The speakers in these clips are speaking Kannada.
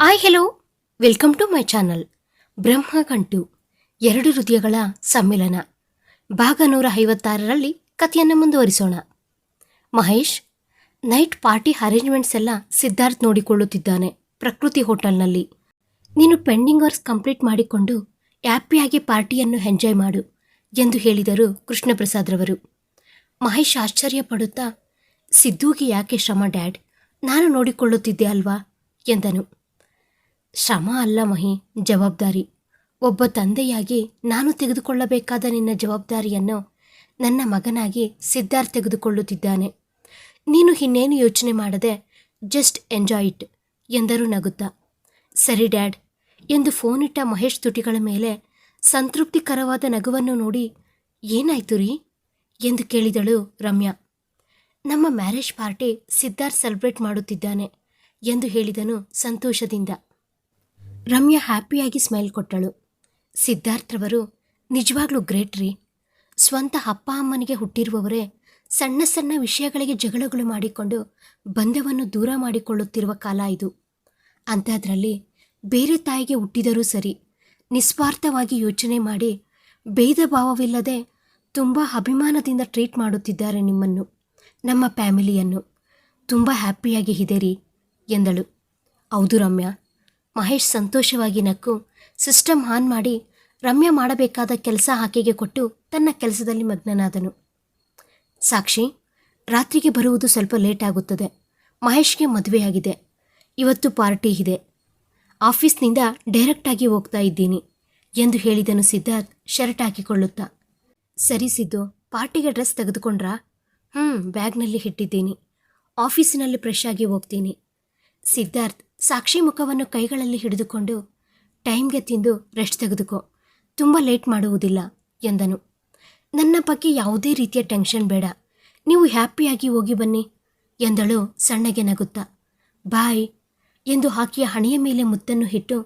Hi hello welcome to my channel Brahmagantu ಎರಡು ಹೃದಯಗಳ ಸಮ್ಮಿಲನ. ಭಾಗ ನೂರ ಐವತ್ತಾರರಲ್ಲಿ ಕಥೆಯನ್ನು ಮುಂದುವರಿಸೋಣ. ಮಹೇಶ್ ನೈಟ್ ಪಾರ್ಟಿ ಅರೇಂಜ್ಮೆಂಟ್ಸ್ ಎಲ್ಲ ಸಿದ್ಧಾರ್ಥ್ ನೋಡಿಕೊಳ್ಳುತ್ತಿದ್ದಾನೆ ಪ್ರಕೃತಿ ಹೋಟೆಲ್ನಲ್ಲಿ. ನೀನು ಪೆಂಡಿಂಗ್ ವರ್ಕ್ಸ್ ಕಂಪ್ಲೀಟ್ ಮಾಡಿಕೊಂಡು ಹ್ಯಾಪಿಯಾಗಿ ಪಾರ್ಟಿಯನ್ನು ಎಂಜಾಯ್ ಮಾಡು ಎಂದು ಹೇಳಿದರು ಕೃಷ್ಣಪ್ರಸಾದ್ರವರು ಮಹೇಶ್ ಆಶ್ಚರ್ಯ ಪಡುತ್ತಾ ಸಿದ್ದುಗೆ ಯಾಕೆ ಶ್ರಮ, ಡ್ಯಾಡ್? ನಾನು ನೋಡಿಕೊಳ್ಳುತ್ತಿದ್ದೆ ಅಲ್ವಾ? ಎಂದನು. ಶ್ರಮ ಅಲ್ಲ ಮಹಿ, ಜವಾಬ್ದಾರಿ. ಒಬ್ಬ ತಂದೆಯಾಗಿ ನಾನು ತೆಗೆದುಕೊಳ್ಳಬೇಕಾದ ನಿನ್ನ ಜವಾಬ್ದಾರಿಯನ್ನು ನನ್ನ ಮಗನಾಗಿ ಸಿದ್ಧಾರ್ಥ್ ತೆಗೆದುಕೊಳ್ಳುತ್ತಿದ್ದಾನೆ. ನೀನು ಇನ್ನೇನು ಯೋಚನೆ ಮಾಡದೆ, ಜಸ್ಟ್ ಎಂಜಾಯ್ ಇಟ್ ಎಂದರು ನಗುತ್ತಾ. ಸರಿ ಡ್ಯಾಡ್ ಎಂದು ಫೋನಿಟ್ಟ ಮಹೇಶ್ ತುಟಿಗಳ ಮೇಲೆ ಸಂತೃಪ್ತಿಕರವಾದ ನಗುವನ್ನು ನೋಡಿ, ಏನಾಯ್ತು ರೀ? ಎಂದು ಕೇಳಿದಳು ರಮ್ಯಾ. ನಮ್ಮ ಮ್ಯಾರೇಜ್ ಪಾರ್ಟಿ ಸಿದ್ಧಾರ್ಥ್ ಸೆಲೆಬ್ರೇಟ್ ಮಾಡುತ್ತಿದ್ದಾನೆ ಎಂದು ಹೇಳಿದನು ಸಂತೋಷದಿಂದ. ರಮ್ಯಾ ಹ್ಯಾಪಿಯಾಗಿ ಸ್ಮೈಲ್ ಕೊಟ್ಟಳು. ಸಿದ್ಧಾರ್ಥ್ರವರು ನಿಜವಾಗ್ಲೂ ಗ್ರೇಟ್ ರೀ. ಸ್ವಂತ ಅಪ್ಪ ಅಮ್ಮನಿಗೆ ಹುಟ್ಟಿರುವವರೇ ಸಣ್ಣ ಸಣ್ಣ ವಿಷಯಗಳಿಗೆ ಜಗಳಗಳು ಮಾಡಿಕೊಂಡು ಬಂಧವನ್ನು ದೂರ ಮಾಡಿಕೊಳ್ಳುತ್ತಿರುವ ಕಾಲ ಇದು. ಅಂಥದ್ರಲ್ಲಿ ಬೇರೆ ತಾಯಿಗೆ ಹುಟ್ಟಿದರೂ ಸರಿ ನಿಸ್ವಾರ್ಥವಾಗಿ ಯೋಚನೆ ಮಾಡಿ ಭೇದ ಭಾವವಿಲ್ಲದೆ ತುಂಬ ಅಭಿಮಾನದಿಂದ ಟ್ರೀಟ್ ಮಾಡುತ್ತಿದ್ದಾರೆ ನಿಮ್ಮನ್ನು, ನಮ್ಮ ಫ್ಯಾಮಿಲಿಯನ್ನು. ತುಂಬ ಹ್ಯಾಪಿಯಾಗಿ ಇದೆರಿ ಎಂದಳು. ಹೌದು ರಮ್ಯಾ ಮಹೇಶ್ ಸಂತೋಷವಾಗಿ ನಕ್ಕು, ಸಿಸ್ಟಮ್ ಆನ್ ಮಾಡಿ ರಮ್ಯ ಮಾಡಬೇಕಾದ ಕೆಲಸ ಆಕೆಗೆ ಕೊಟ್ಟು ತನ್ನ ಕೆಲಸದಲ್ಲಿ ಮಗ್ನನಾದನು. ಸಾಕ್ಷಿ, ರಾತ್ರಿಗೆ ಬರುವುದು ಸ್ವಲ್ಪ ಲೇಟ್ ಆಗುತ್ತದೆ. ಮಹೇಶ್ಗೆ ಮದುವೆಯಾಗಿದೆ ಇವತ್ತು ಪಾರ್ಟಿ ಇದೆ. ಆಫೀಸ್ನಿಂದ ಡೈರೆಕ್ಟಾಗಿ ಹೋಗ್ತಾ ಇದ್ದೀನಿ, ಎಂದು ಹೇಳಿದನು ಸಿದ್ಧಾರ್ಥ್ ಶರ್ಟ್ ಹಾಕಿಕೊಳ್ಳುತ್ತಾ. ಸರಿ ಸಿದ್ದು, ಪಾರ್ಟಿಗೆ ಡ್ರೆಸ್ ತೆಗೆದುಕೊಂಡ್ರಾ? ಹ್ಞೂ ಬ್ಯಾಗ್ನಲ್ಲಿ ಇಟ್ಟಿದ್ದೀನಿ. ಆಫೀಸಿನಲ್ಲಿ ಫ್ರೆಶ್ ಆಗಿ ಹೋಗ್ತೀನಿ. ಸಿದ್ಧಾರ್ಥ್ ಸಾಕ್ಷಿ ಮುಖವನ್ನು ಕೈಗಳಲ್ಲಿ ಹಿಡಿದುಕೊಂಡು ಟೈಮ್ಗೆ ತಿಂದು ರೆಸ್ಟ್ ತೆಗೆದುಕೋ. ತುಂಬ ಲೇಟ್ ಮಾಡುವುದಿಲ್ಲ, ಎಂದನು. ನನ್ನ ಬಗ್ಗೆ ಯಾವುದೇ ರೀತಿಯ ಟೆನ್ಷನ್ ಬೇಡ. ನೀವು ಹ್ಯಾಪಿಯಾಗಿ ಹೋಗಿ ಬನ್ನಿ, ಎಂದಳು ಸಣ್ಣಗೆ ನಗುತ್ತಾ. ಬಾಯ್, ಎಂದು ಹಾಕಿಯ ಹಣೆಯ ಮೇಲೆ ಮುತ್ತನ್ನು ಇಟ್ಟು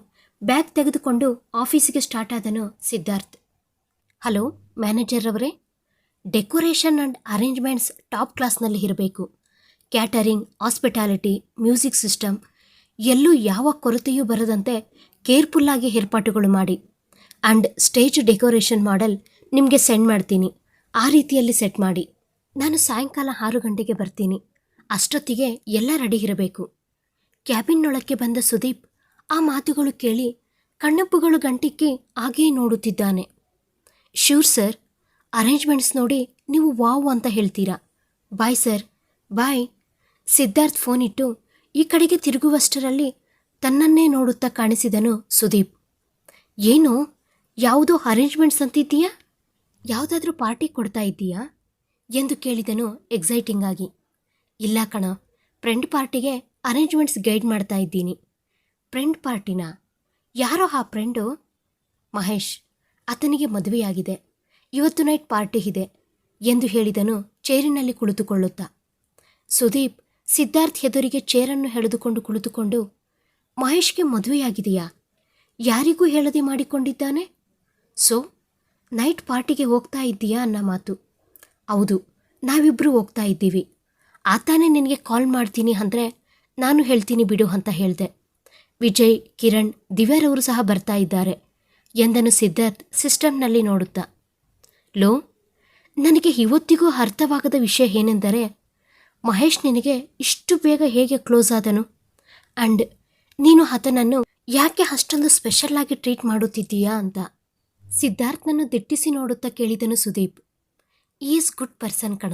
ಬ್ಯಾಗ್ ತೆಗೆದುಕೊಂಡು ಆಫೀಸಿಗೆ ಸ್ಟಾರ್ಟ್ ಆದನು ಸಿದ್ಧಾರ್ಥ್. ಹಲೋ, ಮ್ಯಾನೇಜರ್ ಅವರೇ ಡೆಕೋರೇಷನ್ ಆ್ಯಂಡ್ ಅರೇಂಜ್ಮೆಂಟ್ಸ್ ಟಾಪ್ ಕ್ಲಾಸ್ನಲ್ಲಿ ಇರಬೇಕು. ಕ್ಯಾಟರಿಂಗ್, ಹಾಸ್ಪಿಟಾಲಿಟಿ, ಮ್ಯೂಸಿಕ್ ಸಿಸ್ಟಮ್ ಎಲ್ಲೂ ಯಾವ ಕೊರತೆಯೂ ಬರದಂತೆ ಕೇರ್ಫುಲ್ಲಾಗಿ ಏರ್ಪಾಟುಗಳು ಮಾಡಿ. ಆ್ಯಂಡ್ ಸ್ಟೇಜ್ ಡೆಕೋರೇಷನ್ ಮಾಡೆಲ್ ನಿಮಗೆ ಸೆಂಡ್ ಮಾಡ್ತೀನಿ. ಆ ರೀತಿಯಲ್ಲಿ ಸೆಟ್ ಮಾಡಿ. ನಾನು ಸಾಯಂಕಾಲ ಆರು ಗಂಟೆಗೆ ಬರ್ತೀನಿ. ಅಷ್ಟೊತ್ತಿಗೆ ಎಲ್ಲ ರೆಡಿ ಇರಬೇಕು. ಕ್ಯಾಬಿನ್ನೊಳಕ್ಕೆ ಬಂದ ಸುದೀಪ್ ಆ ಮಾತುಗಳು ಕೇಳಿ ಕಣ್ಣಪ್ಪುಗಳು ಗಂಟಿಕ್ಕಿ ಹಾಗೇ ನೋಡುತ್ತಿದ್ದಾನೆ. ಶ್ಯೂರ್ ಸರ್, ಅರೇಂಜ್ಮೆಂಟ್ಸ್ ನೋಡಿ ನೀವು ವಾವ್ ಅಂತ ಹೇಳ್ತೀರಾ. Bye sir, bye. Siddharth phone ಇಟ್ಟು ಈ ಕಡೆಗೆ ತಿರುಗುವಷ್ಟರಲ್ಲಿ ತನ್ನನ್ನೇ ನೋಡುತ್ತಾ ಕಾಣಿಸಿದನು ಸುದೀಪ್. ಏನು? ಯಾವುದೋ ಅರೇಂಜ್ಮೆಂಟ್ಸ್ ಅಂತಿದ್ದೀಯಾ? ಯಾವುದಾದ್ರೂ ಪಾರ್ಟಿ ಕೊಡ್ತಾ ಇದ್ದೀಯಾ? ಎಂದು ಕೇಳಿದನು ಎಕ್ಸೈಟಿಂಗ್ ಆಗಿ. ಇಲ್ಲ ಕಣ ಫ್ರೆಂಡ್ ಪಾರ್ಟಿಗೆ ಅರೇಂಜ್ಮೆಂಟ್ಸ್ ಗೈಡ್ ಮಾಡ್ತಾ ಇದ್ದೀನಿ. ಫ್ರೆಂಡ್ ಪಾರ್ಟಿನ ಯಾರೋ ಆ ಫ್ರೆಂಡು ಮಹೇಶ್, ಆತನಿಗೆ ಮದುವೆಯಾಗಿದೆ. ಇವತ್ತು ನೈಟ್ ಪಾರ್ಟಿ ಇದೆ, ಎಂದು ಹೇಳಿದನು ಚೇರಿನಲ್ಲಿ ಕುಳಿತುಕೊಳ್ಳುತ್ತಾ. ಸುದೀಪ್ ಸಿದ್ಧಾರ್ಥ್ ಎದುರಿಗೆ ಚೇರನ್ನು ಹೆಳೆದುಕೊಂಡು ಕುಳಿತುಕೊಂಡು, ಮಹೇಶ್ಗೆ ಮದುವೆಯಾಗಿದೆಯಾ? ಯಾರಿಗೂ ಹೇಳದೆ ಮಾಡಿಕೊಂಡಿದ್ದಾನೆ? ಸೊ, ನೈಟ್ ಪಾರ್ಟಿಗೆ ಹೋಗ್ತಾ ಇದ್ದೀಯಾ ಅನ್ನೋ ಮಾತು. ಹೌದು ನಾವಿಬ್ಬರು ಹೋಗ್ತಾ ಇದ್ದೀವಿ. ಆತಾನೇ ನಿನಗೆ ಕಾಲ್ ಮಾಡ್ತೀನಿ ಅಂದರೆ ನಾನು ಹೇಳ್ತೀನಿ ಬಿಡು ಅಂತ ಹೇಳಿದೆ. ವಿಜಯ್, ಕಿರಣ್ ದಿವ್ಯರವರು ಸಹ ಬರ್ತಾ ಇದ್ದಾರೆ. ಎಂದನು ಸಿದ್ಧಾರ್ಥ್ ಸಿಸ್ಟಮ್ನಲ್ಲಿ ನೋಡುತ್ತಾ. ಲೋ, ನನಗೆ ಇವತ್ತಿಗೂ ಅರ್ಥವಾಗದ ವಿಷಯ ಏನೆಂದರೆ ಮಹೇಶ್ ನಿನಗೆ ಇಷ್ಟು ಬೇಗ ಹೇಗೆ ಕ್ಲೋಸ್ ಆದನು? ಆ್ಯಂಡ್ ನೀನು ಆತನನ್ನು ಯಾಕೆ ಅಷ್ಟೊಂದು ಸ್ಪೆಷಲ್ ಆಗಿ ಟ್ರೀಟ್ ಮಾಡುತ್ತಿದ್ದೀಯಾ ಅಂತ ಸಿದ್ಧಾರ್ಥನನ್ನು ದಿಟ್ಟಿಸಿ ನೋಡುತ್ತಾ ಕೇಳಿದನು ಸುದೀಪ್. ಈಸ್ ಗುಡ್ ಪರ್ಸನ್ ಕಣ.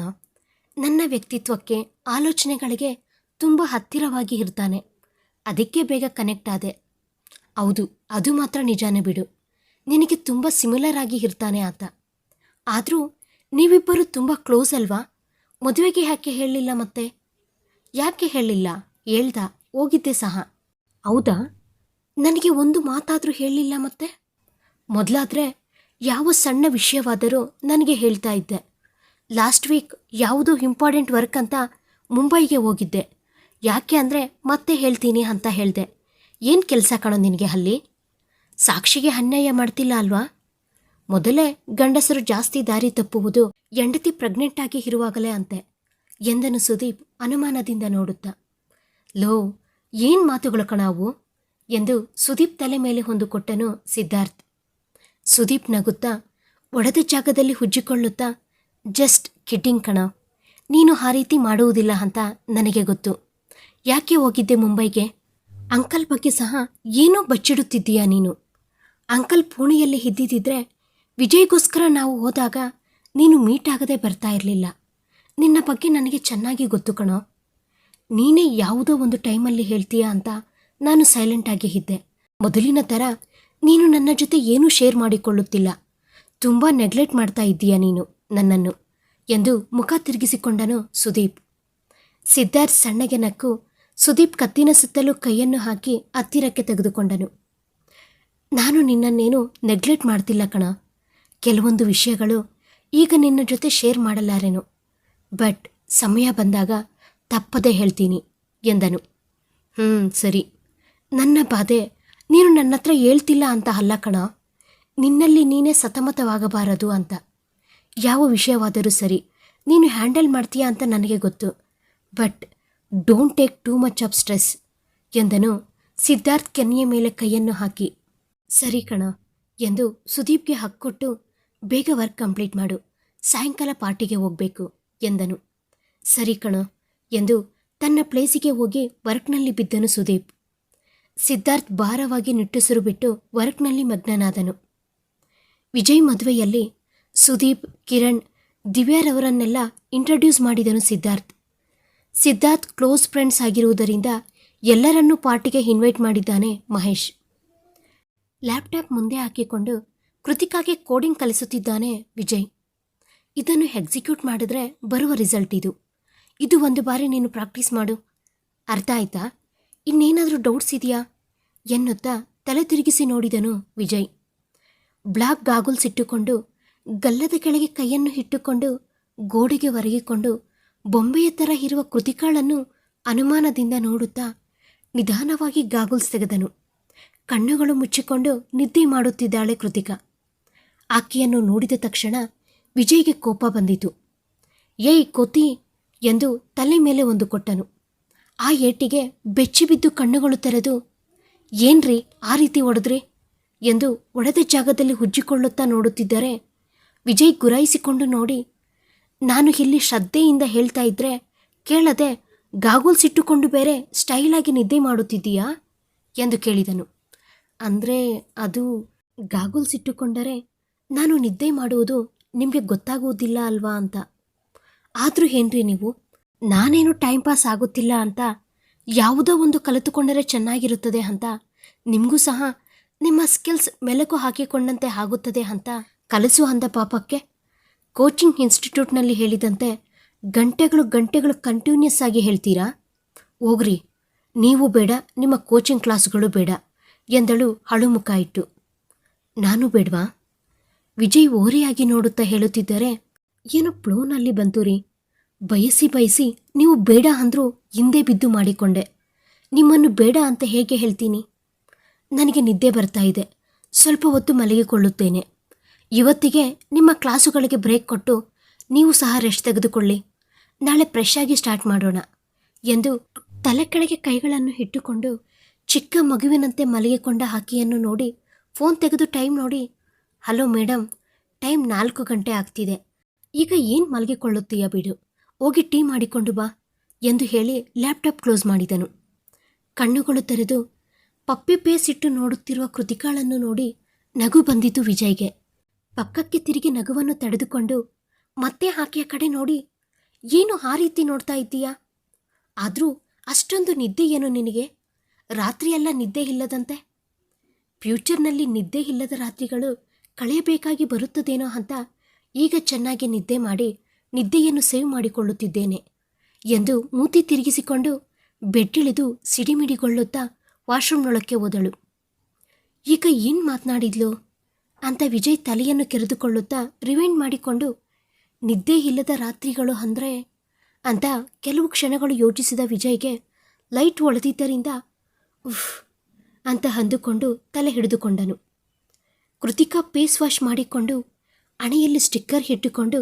ನನ್ನ ವ್ಯಕ್ತಿತ್ವಕ್ಕೆ ಆಲೋಚನೆಗಳಿಗೆ ತುಂಬ ಹತ್ತಿರವಾಗಿ ಇರ್ತಾನೆ. ಅದಕ್ಕೆ ಬೇಗ ಕನೆಕ್ಟ್ ಆದೆ. ಹೌದು, ಅದು ಮಾತ್ರ ನಿಜಾನೇ ಬಿಡು. ನಿನಗೆ ತುಂಬ ಸಿಮಿಲರ್ ಆಗಿ ಇರ್ತಾನೆ ಆತ. ಆದರೂ ನೀವಿಬ್ಬರು ತುಂಬ ಕ್ಲೋಸ್ ಅಲ್ವಾ? ಮದುವೆಗೆ ಯಾಕೆ ಹೇಳಲಿಲ್ಲ ಮತ್ತೆ? ಯಾಕೆ ಹೇಳಿಲ್ಲ? ಹೇಳ್ದ, ಹೋಗಿದ್ದೆ ಸಹ. ಹೌದಾ? ನನಗೆ ಒಂದು ಮಾತಾದರೂ ಹೇಳಲಿಲ್ಲ ಮತ್ತೆ? ಮೊದಲಾದರೆ ಯಾವ ಸಣ್ಣ ವಿಷಯವಾದರೂ ನನಗೆ ಹೇಳ್ತಾ ಇದ್ದೆ. ಲಾಸ್ಟ್ ವೀಕ್ ಯಾವುದೋ ಇಂಪಾರ್ಟೆಂಟ್ ವರ್ಕ್ ಅಂತ ಮುಂಬೈಗೆ ಹೋಗಿದ್ದೆ. ಯಾಕೆ ಅಂದರೆ ಮತ್ತೆ ಹೇಳ್ತೀನಿ ಅಂತ ಹೇಳಿದೆ. ಏನು ಕೆಲಸ ಕಾಣೋ ನಿನಗೆ ಅಲ್ಲಿ? ಸಾಕ್ಷಿಗೆ ಅನ್ಯಾಯ ಮಾಡ್ತಿಲ್ಲ ಅಲ್ವಾ? ಮೊದಲೇ ಗಂಡಸರು ಜಾಸ್ತಿ ದಾರಿ ತಪ್ಪುವುದು ಹೆಂಡತಿ ಪ್ರೆಗ್ನೆಂಟ್ ಆಗಿ ಇರುವಾಗಲೇ ಅಂತೆ ಎಂದನು ಸುದೀಪ್ ಅನುಮಾನದಿಂದ ನೋಡುತ್ತಾ. ಲೋ, ಏನ್ ಮಾತುಗಳು ಕಣಾವು ಎಂದು ಸುದೀಪ್ ತಲೆ ಮೇಲೆ ಹೊಂದು ಕೊಟ್ಟನು ಸಿದ್ಧಾರ್ಥ್. ಸುದೀಪ್ ನಗುತ್ತಾ, ಒಡೆದ ಜಾಗದಲ್ಲಿ ಹುಜ್ಜಿಕೊಳ್ಳುತ್ತಾ ಜಸ್ಟ್ ಕಿಡ್ಡಿಂಗ್ ಕಣ, ನೀನು ಆ ರೀತಿ ಮಾಡುವುದಿಲ್ಲ ಅಂತ ನನಗೆ ಗೊತ್ತು. ಯಾಕೆ ಹೋಗಿದ್ದೆ ಮುಂಬೈಗೆ? ಅಂಕಲ್ ಬಗ್ಗೆ ಸಹ ಏನೋ ಬಚ್ಚಿಡುತ್ತಿದ್ದೀಯಾ ನೀನು? ಅಂಕಲ್ ಪುಣೆಯಲ್ಲಿ ಇದ್ದಿದ್ದಿದ್ರೆ ವಿಜಯ್ಗೋಸ್ಕರ ನಾವು ಹೋದಾಗ ನೀನು ಮೀಟ್ ಆಗದೆ ಬರ್ತಾ ಇರಲಿಲ್ಲ. ನಿನ್ನ ಬಗ್ಗೆ ನನಗೆ ಚೆನ್ನಾಗಿ ಗೊತ್ತು ಕಣೋ. ನೀನೇ ಯಾವುದೋ ಒಂದು ಟೈಮಲ್ಲಿ ಹೇಳ್ತೀಯಾ ಅಂತ ನಾನು ಸೈಲೆಂಟಾಗಿ ಇದ್ದೆ. ಮೊದಲಿನ ಥರ ನೀನು ನನ್ನ ಜೊತೆ ಏನೂ ಶೇರ್ ಮಾಡಿಕೊಳ್ಳುತ್ತಿಲ್ಲ. ತುಂಬ ನೆಗ್ಲೆಕ್ಟ್ ಮಾಡ್ತಾ ಇದ್ದೀಯಾ ನೀನು, ನನ್ನನ್ನು ಎಂದು ಮುಖ ತಿರುಗಿಸಿಕೊಂಡನು ಸುದೀಪ್. ಸಿದ್ಧಾರ್ಥ್ ಸಣ್ಣಗೆ ನಕ್ಕು ಸುದೀಪ್ ಕತ್ತಿನ ಸುತ್ತಲೂ ಕೈಯನ್ನು ಹಾಕಿ ಹತ್ತಿರಕ್ಕೆ ತೆಗೆದುಕೊಂಡನು. ನಾನು ನಿನ್ನನ್ನೇನು ನೆಗ್ಲೆಕ್ಟ್ ಮಾಡ್ತಿಲ್ಲ ಕಣ. ಕೆಲವೊಂದು ವಿಷಯಗಳು ಈಗ ನಿನ್ನ ಜೊತೆ ಶೇರ್ ಮಾಡಲಾರೆನು. ಬಟ್ ಸಮಯ ಬಂದಾಗ ತಪ್ಪದೇ ಹೇಳ್ತೀನಿ ಎಂದನು. ಹ್ಞೂ ಸರಿ. ನನ್ನ ಬಾಧೆ, ನೀನು ನನ್ನ ಹತ್ರ ಹೇಳ್ತಿಲ್ಲ ಅಂತ ಅಲ್ಲ ಕಣ. ನಿನ್ನಲ್ಲಿ ನೀನೇ ಸತಮತವಾಗಬಾರದು ಅಂತ. ಯಾವ ವಿಷಯವಾದರೂ ಸರಿ, ನೀನು ಹ್ಯಾಂಡಲ್ ಮಾಡ್ತೀಯಾ ಅಂತ ನನಗೆ ಗೊತ್ತು. But don't take too much of stress ಎಂದನು ಸಿದ್ಧಾರ್ಥ್ ಕೆನ್ನೆಯ ಮೇಲೆ ಕೈಯನ್ನು ಹಾಕಿ. ಸರಿ ಕಣ ಎಂದು ಸುದೀಪ್ಗೆ ಹಕ್ಕೊಟ್ಟು ಬೇಗ ವರ್ಕ್ ಕಂಪ್ಲೀಟ್ ಮಾಡು. ಸಾಯಂಕಾಲ ಪಾರ್ಟಿಗೆ ಹೋಗಬೇಕು, ಎಂದನು. ಸರಿ ಕಣ, ಎಂದು ತನ್ನ ಪ್ಲೇಸಿಗೆ ಹೋಗಿ ವರ್ಕ್ನಲ್ಲಿ ಬಿದ್ದನು ಸುದೀಪ್. ಸಿದ್ಧಾರ್ಥ್ ಭಾರವಾಗಿ ನಿಟ್ಟುಸಿರು ಬಿಟ್ಟು ವರ್ಕ್ನಲ್ಲಿ ಮಗ್ನನಾದನು. ವಿಜಯ್ ಮದುವೆಯಲ್ಲಿ ಸುದೀಪ್, ಕಿರಣ್ ದಿವ್ಯಾರವರನ್ನೆಲ್ಲ ಇಂಟ್ರಡ್ಯೂಸ್ ಮಾಡಿದನು ಸಿದ್ಧಾರ್ಥ್. ಸಿದ್ಧಾರ್ಥ್ ಕ್ಲೋಸ್ ಫ್ರೆಂಡ್ಸ್ ಆಗಿರುವುದರಿಂದ ಎಲ್ಲರನ್ನೂ ಪಾರ್ಟಿಗೆ ಇನ್ವೈಟ್ ಮಾಡಿದ್ದಾನೆ ಮಹೇಶ್. ಲ್ಯಾಪ್ಟಾಪ್ ಮುಂದೆ ಹಾಕಿಕೊಂಡು ಕೃತಿಕಾಗೆ ಕೋಡಿಂಗ್ ಕಲಿಸುತ್ತಿದ್ದಾನೆ ವಿಜಯ್. ಇದನ್ನು ಎಕ್ಸಿಕ್ಯೂಟ್ ಮಾಡಿದ್ರೆ ಬರುವ ರಿಸಲ್ಟ್ ಇದು. ಇದು ಒಂದು ಬಾರಿ ನೀನು ಪ್ರಾಕ್ಟೀಸ್ ಮಾಡು. ಅರ್ಥ ಆಯ್ತಾ? ಇನ್ನೇನಾದರೂ ಡೌಟ್ಸ್ ಇದೆಯಾ? ಎನ್ನುತ್ತಾ ತಲೆ ತಿರುಗಿಸಿ ನೋಡಿದನು ವಿಜಯ್. ಬ್ಲಾಕ್ ಗಾಗುಲ್ಸ್ ಇಟ್ಟುಕೊಂಡು, ಗಲ್ಲದ ಕೆಳಗೆ ಕೈಯನ್ನು ಇಟ್ಟುಕೊಂಡು, ಗೋಡೆಗೆ ಒರಗಿಕೊಂಡು, ಬೊಂಬೆಯ ಥರ ಇರುವ ಕೃತಿಕಾಳನ್ನು ಅನುಮಾನದಿಂದ ನೋಡುತ್ತಾ ನಿಧಾನವಾಗಿ ಗಾಗುಲ್ಸ್ ತೆಗೆದನು. ಕಣ್ಣುಗಳು ಮುಚ್ಚಿಕೊಂಡು ನಿದ್ದೆ ಮಾಡುತ್ತಿದ್ದಾಳೆ ಕೃತಿಕಾ. ಆಕೆಯನ್ನು ನೋಡಿದ ತಕ್ಷಣ ವಿಜಯ್ಗೆ ಕೋಪ ಬಂದಿತು. ಏಯ್ ಕೋತಿ ಎಂದು ತಲೆ ಮೇಲೆ ಒಂದು ಕೊಟ್ಟನು. ಆ ಏಟಿಗೆ ಬೆಚ್ಚಿಬಿದ್ದು ಕಣ್ಣುಗಳು ತೆರೆದು, ಏನ್ರಿ ಆ ರೀತಿ ಒಡೆದ್ರಿ ಎಂದು ಒಡೆದ ಜಾಗದಲ್ಲಿ ಹುಜ್ಜಿಕೊಳ್ಳುತ್ತಾ ನೋಡುತ್ತಿದ್ದರೆ ವಿಜಯ್ ಗುರಾಯಿಸಿಕೊಂಡು ನೋಡಿ, ನಾನು ಇಲ್ಲಿ ಶ್ರದ್ಧೆಯಿಂದ ಹೇಳ್ತಾ ಇದ್ರೆ ಕೇಳದೆ ಗಾಗುಲ್ಸ್ ಇಟ್ಟುಕೊಂಡು ಬೇರೆ ಸ್ಟೈಲಾಗಿ ನಿದ್ದೆ ಮಾಡುತ್ತಿದ್ದೀಯಾ? ಎಂದು ಕೇಳಿದನು. ಅಂದರೆ ಅದು ಗಾಗುಲ್ಸ್ ಇಟ್ಟುಕೊಂಡರೆ ನಾನು ನಿದ್ದೆ ಮಾಡುವುದು ನಿಮಗೆ ಗೊತ್ತಾಗುವುದಿಲ್ಲ ಅಲ್ವಾ ಅಂತ. ಆದರೂ ಏನ್ರಿ ನೀವು? ನಾನೇನು ಟೈಮ್ ಪಾಸ್ ಆಗುತ್ತಿಲ್ಲ ಅಂತ ಯಾವುದೋ ಒಂದು ಕಲಿತುಕೊಂಡರೆ ಚೆನ್ನಾಗಿರುತ್ತದೆ ಅಂತ ನಿಮಗೂ ಸಹ ನಿಮ್ಮ ಸ್ಕಿಲ್ಸ್ ಮೆಲುಕು ಹಾಕಿಕೊಂಡಂತೆ ಆಗುತ್ತದೆ ಅಂತ ಕಲಿಸು ಅಂದ ಪಾಪಕ್ಕೆ. ಕೋಚಿಂಗ್ ಇನ್ಸ್ಟಿಟ್ಯೂಟ್ನಲ್ಲಿ ಹೇಳಿದಂತೆ ಗಂಟೆಗಳು ಗಂಟೆಗಳು ಕಂಟಿನ್ಯೂಸ್ ಆಗಿ ಹೇಳ್ತೀರಾ? ಹೋಗ್ರಿ, ನೀವು ಬೇಡ, ನಿಮ್ಮ ಕೋಚಿಂಗ್ ಕ್ಲಾಸ್ಗಳು ಬೇಡ ಎಂದಳು ಹಳುಮುಖ ಇಟ್ಟು ನಾನು ಬೇಡ್ವಾ? ವಿಜಯ್ ಓರೆಯಾಗಿ ನೋಡುತ್ತಾ ಹೇಳುತ್ತಿದ್ದರೆ, ಏನೋ ಪ್ಲೋನಲ್ಲಿ ಬಂತು ರೀ. ಬಯಸಿ ಬಯಸಿ ನೀವು ಬೇಡ ಅಂದರೂ ಹಿಂದೆ ಬಿದ್ದು ಮಾಡಿಕೊಂಡೆ. ನಿಮ್ಮನ್ನು ಬೇಡ ಅಂತ ಹೇಗೆ ಹೇಳ್ತೀನಿ? ನನಗೆ ನಿದ್ದೆ ಬರ್ತಾ ಇದೆ. ಸ್ವಲ್ಪ ಹೊತ್ತು ಮಲಗಿಕೊಳ್ಳುತ್ತೇನೆ. ಇವತ್ತಿಗೆ ನಿಮ್ಮ ಕ್ಲಾಸುಗಳಿಗೆ ಬ್ರೇಕ್ ಕೊಟ್ಟು ನೀವು ಸಹ ರೆಸ್ಟ್ ತೆಗೆದುಕೊಳ್ಳಿ. ನಾಳೆ ಫ್ರೆಶ್ ಆಗಿ ಸ್ಟಾರ್ಟ್ ಮಾಡೋಣ ಎಂದು ತಲೆ ಕೆಳಗೆ ಕೈಗಳನ್ನು ಇಟ್ಟುಕೊಂಡು ಚಿಕ್ಕ ಮಗುವಿನಂತೆ ಮಲಗಿಕೊಂಡ ಹಾಕಿಯನ್ನು ನೋಡಿ ಫೋನ್ ತೆಗೆದು ಟೈಮ್ ನೋಡಿ ಹಲೋ ಮೇಡಮ್ ಟೈಮ್ ನಾಲ್ಕು ಗಂಟೆ ಆಗ್ತಿದೆ. ಈಗ ಏನು ಮಲಗಿಕೊಳ್ಳುತ್ತೀಯ ಬಿಡು. ಹೋಗಿ ಟೀ ಮಾಡಿಕೊಂಡು ಬಾ ಎಂದು ಹೇಳಿ ಲ್ಯಾಪ್ಟಾಪ್ ಕ್ಲೋಸ್ ಮಾಡಿದನು. ಕಣ್ಣುಗಳು ತೆರೆದು ಪಪ್ಪಿ ಪೇಸ್ ಇಟ್ಟು ನೋಡುತ್ತಿರುವ ಕೃತಿಕಾಳನ್ನು ನೋಡಿ ನಗು ಬಂದಿತು ವಿಜಯ್ಗೆ. ಪಕ್ಕಕ್ಕೆ ತಿರುಗಿ ನಗುವನ್ನು ತಡೆದುಕೊಂಡು ಮತ್ತೆ ಹಾಕಿಯ ಕಡೆ ನೋಡಿ, ಏನು ಆ ರೀತಿ ನೋಡ್ತಾ ಇದ್ದೀಯಾ? ಆದರೂ ಅಷ್ಟೊಂದು ನಿದ್ದೆ ಏನು ನಿನಗೆ? ರಾತ್ರಿಯೆಲ್ಲ ನಿದ್ದೆ ಇಲ್ಲದಂತೆ? ಫ್ಯೂಚರ್ನಲ್ಲಿ ನಿದ್ದೆ ಇಲ್ಲದ ರಾತ್ರಿಗಳು ಕಳೆಯಬೇಕಾಗಿ ಬರುತ್ತದೇನೋ ಅಂತ ಈಗ ಚೆನ್ನಾಗಿ ನಿದ್ದೆ ಮಾಡಿ ನಿದ್ದೆಯನ್ನು ಸೇವ್ ಮಾಡಿಕೊಳ್ಳುತ್ತಿದ್ದೇನೆ ಎಂದು ಮೂತಿ ತಿರುಗಿಸಿಕೊಂಡು ಬೆಡ್ಡಿಳಿದು ಸಿಡಿಮಿಡಿಗೊಳ್ಳುತ್ತಾ ವಾಶ್ರೂಮ್ನೊಳಕ್ಕೆ ಓದಳು ಈಗ ಏನು ಮಾತನಾಡಿದ್ಲು? ಅಂತ ವಿಜಯ್ ತಲೆಯನ್ನು ಕೆರೆದುಕೊಳ್ಳುತ್ತಾ ರಿವೈಂಡ್ ಮಾಡಿಕೊಂಡು, ನಿದ್ದೆ ಇಲ್ಲದ ರಾತ್ರಿಗಳು ಅಂದರೆ? ಅಂತ ಕೆಲವು ಕ್ಷಣಗಳು ಯೋಚಿಸಿದ ವಿಜಯ್ಗೆ ಲೈಟ್ ಒಳೆದಿದ್ದರಿಂದ, ಉಫ್, ಅಂತ ಅಂದುಕೊಂಡು ತಲೆ ಹಿಡಿದುಕೊಂಡನು. ಕೃತಿಕಾ ಫೇಸ್ ವಾಶ್ ಮಾಡಿಕೊಂಡು ಹಣೆಯಲ್ಲಿ ಸ್ಟಿಕ್ಕರ್ ಇಟ್ಟುಕೊಂಡು,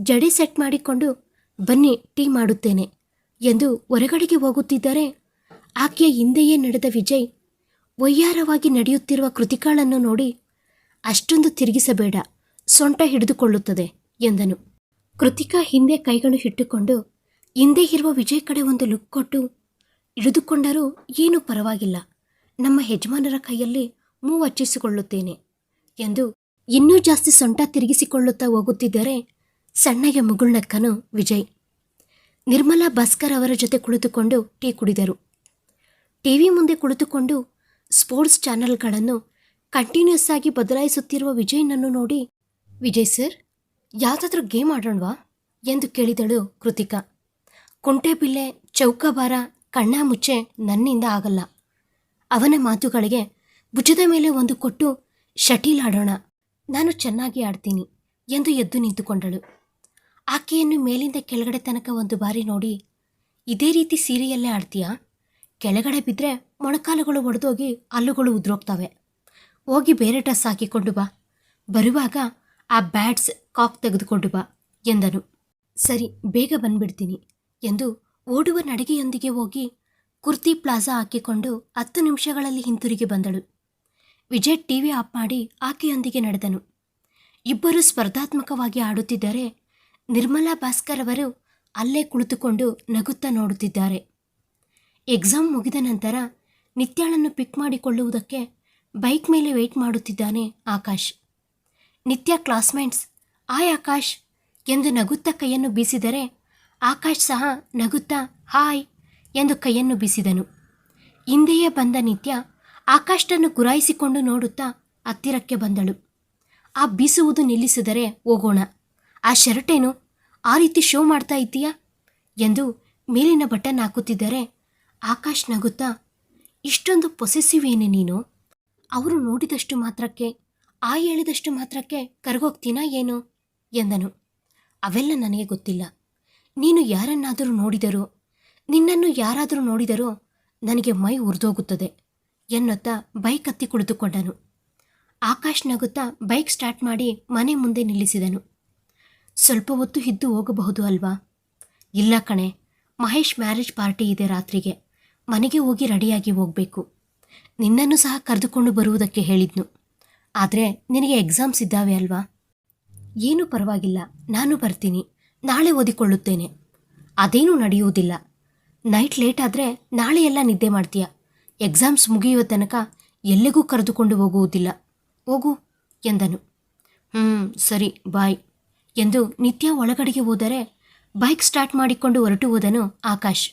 ಜಡೆ ಸೆಟ್ ಮಾಡಿಕೊಂಡು, ಬನ್ನಿ, ಟೀ ಮಾಡುತ್ತೇನೆ ಎಂದು ಹೊರಗಡೆಗೆ ಹೋಗುತ್ತಿದ್ದರೆ, ಆಕೆಯ ಹಿಂದೆಯೇ ನಡೆದ ವಿಜಯ್ ವಯ್ಯಾರವಾಗಿ ನಡೆಯುತ್ತಿರುವ ಕೃತಿಕಾಳನ್ನು ನೋಡಿ ಅಷ್ಟೊಂದು ತಿರುಗಿಸಬೇಡ, ಸೊಂಟ ಹಿಡಿದುಕೊಳ್ಳುತ್ತದೆ ಎಂದನು. ಕೃತಿಕಾ ಹಿಂದೆ ಕೈಗಳು ಇಟ್ಟುಕೊಂಡು, ಹಿಂದೆ ಇರುವ ವಿಜಯ್ ಕಡೆ ಒಂದು ಲುಕ್ ಕೊಟ್ಟು, ಹಿಡಿದುಕೊಂಡರೂ ಏನೂ ಪರವಾಗಿಲ್ಲ, ನಮ್ಮ ಯಜಮಾನರ ಕೈಯಲ್ಲಿ ಮೂವಚ್ಚಿಸಿಕೊಳ್ಳುತ್ತೇನೆ ಎಂದು ಇನ್ನೂ ಜಾಸ್ತಿ ಸೊಂಟ ತಿರುಗಿಸಿಕೊಳ್ಳುತ್ತಾ ಹೋಗುತ್ತಿದ್ದರೆ ಸಣ್ಣಗೆ ಮುಗುಳ್ನಕ್ಕನು ವಿಜಯ್. ನಿರ್ಮಲಾ ಭಾಸ್ಕರ್ ಅವರ ಜೊತೆ ಕುಳಿತುಕೊಂಡು ಟೀ ಕುಡಿದರು. ಟಿವಿ ಮುಂದೆ ಕುಳಿತುಕೊಂಡು ಸ್ಪೋರ್ಟ್ಸ್ ಚಾನೆಲ್ಗಳನ್ನು ಕಂಟಿನ್ಯೂಸ್ ಆಗಿ ಬದಲಾಯಿಸುತ್ತಿರುವ ವಿಜಯ್ನನ್ನು ನೋಡಿ, ವಿಜಯ್ ಸರ್, ಯಾವುದಾದ್ರೂ ಗೇಮ್ ಆಡೋಣವಾ? ಎಂದು ಕೇಳಿದಳು ಕೃತಿಕಾ. ಕುಂಟೆಬಿಲ್ಲೆ ಚೌಕಬಾರ ಕಣ್ಣಾಮುಚ್ಚೆ ನನ್ನಿಂದ ಆಗಲ್ಲ. ಅವನ ಮಾತುಗಳಿಗೆ ಭುಜದ ಮೇಲೆ ಒಂದು ಕೊಟ್ಟು ಶಟೀಲ್ ಆಡೋಣ. ನಾನು ಚೆನ್ನಾಗಿ ಆಡ್ತೀನಿ ಎಂದು ಎದ್ದು ನಿಂತುಕೊಂಡಳು. ಆಕೆಯನ್ನು ಮೇಲಿಂದ ಕೆಳಗಡೆ ತನಕ ಒಂದು ಬಾರಿ ನೋಡಿ, ಇದೇ ರೀತಿ ಸೀರೆಯಲ್ಲೇ ಆಡ್ತೀಯಾ? ಕೆಳಗಡೆ ಬಿದ್ದರೆ ಮೊಣಕಾಲುಗಳು ಒಡೆದೋಗಿ ಹಲ್ಲುಗಳು ಉದ್ರೋಗ್ತವೆ. ಹೋಗಿ ಬೇರೆ ಡ್ರೆಸ್ ಹಾಕಿಕೊಂಡು ಬಾ. ಬರುವಾಗ ಆ ಬ್ಯಾಟ್ಸ್ ಕಾಕ್ ತೆಗೆದುಕೊಂಡು ಬಾ ಎಂದನು. ಸರಿ, ಬೇಗ ಬಂದ್ಬಿಡ್ತೀನಿ ಎಂದು ಓಡುವ ನಡಿಗೆಯೊಂದಿಗೆ ಹೋಗಿ ಕುರ್ತಿ ಪ್ಲಾಜಾ ಹಾಕಿಕೊಂಡು ಹತ್ತು ನಿಮಿಷಗಳಲ್ಲಿ ಹಿಂತಿರುಗಿ ಬಂದಳು. ವಿಜಯ್ ಟಿವಿ ಆಫ್ ಮಾಡಿ ಆಕೆಯೊಂದಿಗೆ ನಡೆದನು. ಇಬ್ಬರು ಸ್ಪರ್ಧಾತ್ಮಕವಾಗಿ ಆಡುತ್ತಿದ್ದರೆ ನಿರ್ಮಲಾ ಭಾಸ್ಕರ್ ಅವರು ಅಲ್ಲೇ ಕುಳಿತುಕೊಂಡು ನಗುತ್ತಾ ನೋಡುತ್ತಿದ್ದಾರೆ. ಎಕ್ಸಾಮ್ ಮುಗಿದ ನಂತರ ನಿತ್ಯಾಳನ್ನು ಪಿಕ್ ಮಾಡಿಕೊಳ್ಳುವುದಕ್ಕೆ ಬೈಕ್ ಮೇಲೆ ವೆಯ್ಟ್ ಮಾಡುತ್ತಿದ್ದಾನೆ ಆಕಾಶ್. ನಿತ್ಯ ಕ್ಲಾಸ್ಮೇಟ್ಸ್ ಆಯ್ ಆಕಾಶ್ ಎಂದು ನಗುತ್ತ ಕೈಯನ್ನು ಬೀಸಿದರೆ ಆಕಾಶ್ ಸಹ ನಗುತ್ತಾ ಹಾಯ್ ಎಂದು ಕೈಯನ್ನು ಬೀಸಿದನು. ಹಿಂದೆಯೇ ಬಂದ ನಿತ್ಯ ಆಕಾಶನ್ನು ಗುರಾಯಿಸಿಕೊಂಡು ನೋಡುತ್ತಾ ಹತ್ತಿರಕ್ಕೆ ಬಂದಳು. ಆ ಬೀಸುವುದು ನಿಲ್ಲಿಸಿದರೆ ಹೋಗೋಣ. ಆ ಶರ್ಟೇನು ಆ ರೀತಿ ಶೋ ಮಾಡ್ತಾ ಇದ್ದೀಯಾ? ಎಂದು ಮೇಲಿನ ಬಟನ್ ಹಾಕುತ್ತಿದ್ದರೆ ಆಕಾಶ್ ನಗುತ್ತಾ, ಇಷ್ಟೊಂದು ಪೊಸೆಸಿವ್ ಏನೇ ನೀನು? ಅವರು ನೋಡಿದಷ್ಟು ಮಾತ್ರಕ್ಕೆ, ಆ ಹೇಳಿದಷ್ಟು ಮಾತ್ರಕ್ಕೆ ಕರಗೋಗ್ತೀನಾ ಏನು? ಎಂದನು. ಅವೆಲ್ಲ ನನಗೆ ಗೊತ್ತಿಲ್ಲ. ನೀನು ಯಾರನ್ನಾದರೂ ನೋಡಿದರೂ, ನಿನ್ನನ್ನು ಯಾರಾದರೂ ನೋಡಿದರೂ ನನಗೆ ಮೈ ಉರಿದೋಗುತ್ತದೆ. ಎನ್ನುತ್ತಾ ಬೈಕ್ ಹತ್ತಿ ಕುಳಿತುಕೊಂಡನು. ಆಕಾಶ್ ನಗುತ್ತಾ ಬೈಕ್ ಸ್ಟಾರ್ಟ್ ಮಾಡಿ ಮನೆ ಮುಂದೆ ನಿಲ್ಲಿಸಿದನು. ಸ್ವಲ್ಪ ಹೊತ್ತು ಇದ್ದು ಹೋಗಬಹುದು ಅಲ್ವಾ? ಇಲ್ಲ ಕಣೆ, ಮಹೇಶ್ ಮ್ಯಾರೇಜ್ ಪಾರ್ಟಿ ಇದೆ ರಾತ್ರಿಗೆ. ಮನೆಗೆ ಹೋಗಿ ರೆಡಿಯಾಗಿ ಹೋಗಬೇಕು. ನಿನ್ನನ್ನು ಸಹ ಕರೆದುಕೊಂಡು ಬರುವುದಕ್ಕೆ ಹೇಳಿದ್ನು. ಆದರೆ ನಿನಗೆ ಎಕ್ಸಾಮ್ಸ್ ಇದ್ದಾವೆ ಅಲ್ವಾ? ಏನೂ ಪರವಾಗಿಲ್ಲ, ನಾನು ಬರ್ತೀನಿ. ನಾಳೆ ಓದಿಕೊಳ್ಳುತ್ತೇನೆ. ಅದೇನೂ ನಡೆಯುವುದಿಲ್ಲ. ನೈಟ್ ಲೇಟ್ ಆದರೆ ನಾಳೆ ಎಲ್ಲ ನಿದ್ದೆ ಮಾಡ್ತೀಯ? ಎಕ್ಸಾಮ್ಸ್ ಮುಗಿಯುವ ತನಕ ಎಲ್ಲಿಗೂ ಕರೆದುಕೊಂಡು ಹೋಗುವುದಿಲ್ಲ. ಹೋಗು, ಎಂದನು. ಹ್ಞೂ ಸರಿ, ಬಾಯ್, ಎಂದು ನಿತ್ಯ ಒಳಗಡೆಗೆ ಹೋದರೆ ಬೈಕ್ ಸ್ಟಾರ್ಟ್ ಮಾಡಿಕೊಂಡು ಹೊರಟು ಹೋದನು ಆಕಾಶ್.